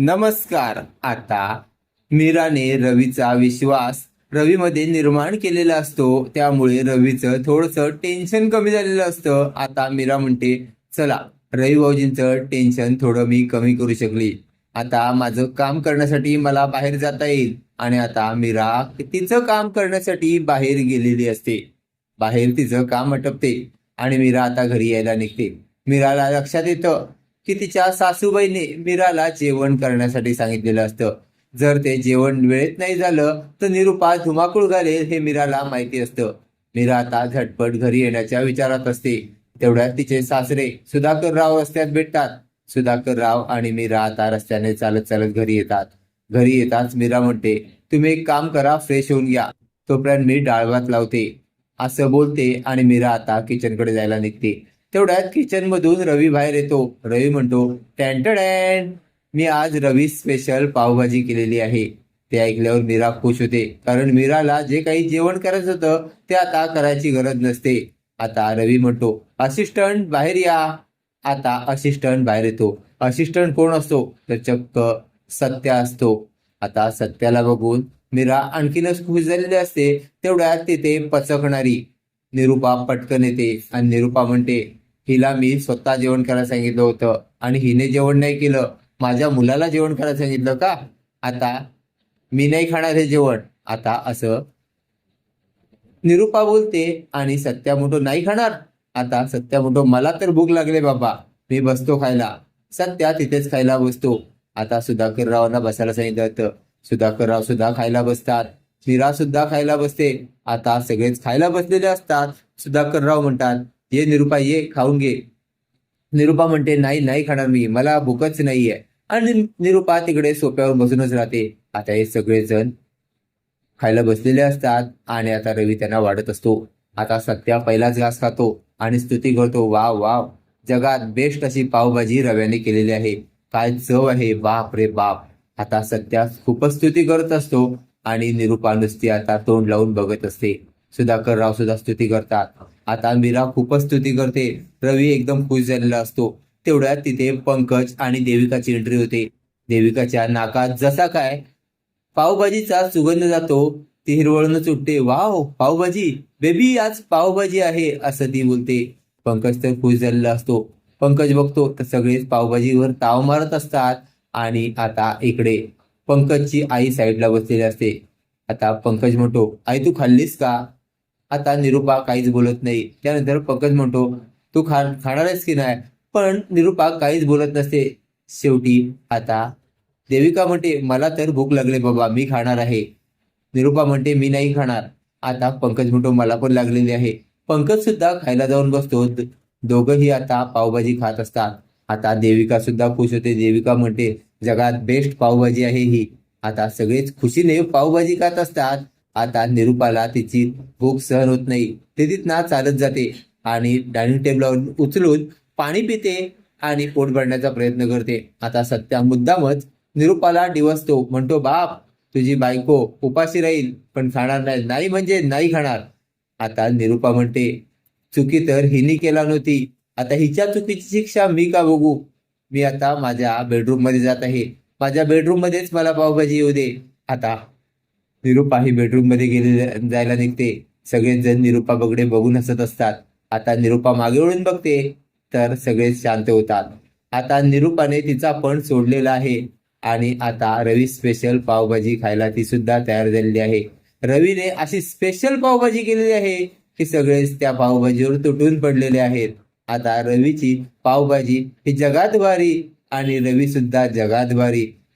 नमस्कार. आता मीराने रवीचा विश्वास रवीमध्ये निर्माण केलेला असतो. त्यामुळे रवीचं थोडंसं टेन्शन कमी झालेलं असतं. आता मीरा म्हणते चला रवी भाऊजींचं टेन्शन थोडं मी कमी करू शकली. आता माझं काम करण्यासाठी मला बाहेर जाता येईल. आणि आता मीरा तिचं काम करण्यासाठी बाहेर गेलेली असते. बाहेर तिचं काम आटपते आणि मीरा आता घरी यायला निघते. मीराला लक्षात येतं की तिच्या सासूबाईने मीराला जेवण करण्यासाठी सांगितलेलं असतं. जर ते जेवण वेळेत नाही झालं तर निरुपा धुमाकूळ घालेल हे मीराला माहिती असतं. मीरा आता झटपट घरी येण्याच्या विचारात असते. तेवढ्यात तिचे सासरे सुधाकर राव रस्त्यात भेटतात. सुधाकर राव आणि मीरा आता रस्त्याने चालत चालत घरी येतात. घरी येताच मीरा म्हणते तुम्ही एक काम करा फ्रेश होऊन घ्या तोपर्यंत मी डाळवात लावते. असं बोलते आणि मीरा आता किचनकडे जायला निघते. तेवढ्यात किचनमधून रवी बाहेर येतो. रवी म्हणतो टँटडॅन मी आज रवी स्पेशल पावभाजी केलेली आहे. ते ऐकल्यावर मीरा खुश होते कारण मीराला जे काही जेवण करायचं होतं ते आता करायची गरज नसते. आता रवी म्हणतो असिस्टंट बाहेर या. आता असिस्टंट बाहेर येतो. असिस्टंट कोण असतो? तर चक्क सत्या असतो. आता सत्याला बघून मीरा आणखीनच खुश झालेली असते. तेवढ्यात तिथे पचकणारी निरुपा पटकन येते आणि निरुपा म्हणते हिला मी स्वतः जेवण करायला सांगितलं होतं आणि हिने जेवण नाही केलं. माझ्या मुलाला जेवण करायला सांगितलं का? आता मी नाही खाणार हे जेवण. आता असं निरुपा बोलते आणि सत्या मोठो नाही खाणार. आता सत्या मोठो मला तर भूक लागले बाबा. मी बसतो खायला. सत्या तिथेच खायला बसतो. आता सुधाकर रावांना बसायला सांगितलं होतं. सुधाकर राव सुद्धा खायला बसतात. मीरा सुद्धा खायला बसते. आता सगळेच खायला बसलेले असतात. सुधाकर राव म्हणतात ये निरुपा ये खाऊन घे निरुपा म्हणते नाही नाही खाणार मी. मला भूकच नाहीये. आणि निरुपा तिकडे सोप्यावर बसूनच राहते. आता हे सगळेजण खायला बसलेले असतात आणि आता रवी त्यांना वाढत असतो. आता सत्या पहिलाच घास खातो आणि स्तुती करतो. Wow wow. जगात बेस्ट अशी पावभाजी रव्याने केलेली आहे. काय चव आहे. बाप रे बाप. आता सत्या खूपच स्तुती करत असतो आणि निरुपा नुसती आता तोंड लावून बघत असते. सुधाकर राव सुद्धा स्तुती करतात. आता मीरा खूपच स्तुती करते. रवी एकदम खुश झालेला असतो. तेवढ्यात तिथे पंकज आणि देविकाची एंट्री होते. देविकाच्या नाकात जसा काय पावभाजीचा सुगंध जातो ती हिरवळूनच उठते वाव पावभाजी! बेबी आज पावभाजी आहे असं ती बोलते. पंकज तर खुश झालेला असतो. पंकज बघतो तर सगळेच पावभाजीवर ताव मारत असतात. आणि आता इकडे पंकजची आई साईडला बसलेली असते. आता पंकज म्हणतो आई तू खाल्लीस का? आता निरुपा काहीच बोलत नाही. त्यानंतर पंकज म्हणतो तू खा खाणार आहेस की नाही? पण निरुपा काहीच बोलत नसते. शेवटी आता देविका म्हणते मला तर भूक लागली बाबा मी खाणार आहे. निरुपा म्हणते मी नाही खाणार. आता पंकज म्हणतो मला पण लागलेली आहे. पंकज सुद्धा खायला जाऊन बसतो. दोघंही आता पावभाजी खात असतात. आता देविका सुद्धा खुश होते. देविका म्हणते जगात बेस्ट पावभाजी आहे ही. आता सगळेच खुशीने पावभाजी खात असतात. आता निरुपाला तिची भूक सहन होत नाही. ते ना चालत जाते आणि डायनिंग टेबलावर उचलून पाणी पिते आणि पोट भरण्याचा प्रयत्न करते. आता सत्या मुद्दामच निरुपाला डिवसतो म्हणतो बाप तुझी बायको उपाशी राहील पण खाणार नाही. नाही म्हणजे नाही खाणार. आता निरुपा म्हणते चुकी तर हिनी केला नव्हती. आता हिच्या चुकीची शिक्षा मी का बघू? मी आता माझ्या बेडरूममध्ये जात आहे. माझ्या बेडरूम मध्येच मला पावभाजी येऊ दे. आता निरुपा ही बेडरूममध्ये गेले जायला निघते. सगळेच जण निरुपा बगडे बघून हसत असतात. आता निरुपा मागे वळून बघते. तर सगळेच शांत होतात. आता निरुपाने तिचा पण सोडलेला आहे. आणि आता रवी स्पेशल पावभाजी खायला ती सुद्धा तयार झालेली आहे. रवीने अशी स्पेशल पावभाजी केलेली आहे की सगळेच त्या पावभाजीवर तुटून पडलेले आहेत. आता रवीची पावभाजी ही जगात भारी आणि रवी सुद्धा जगात भारी.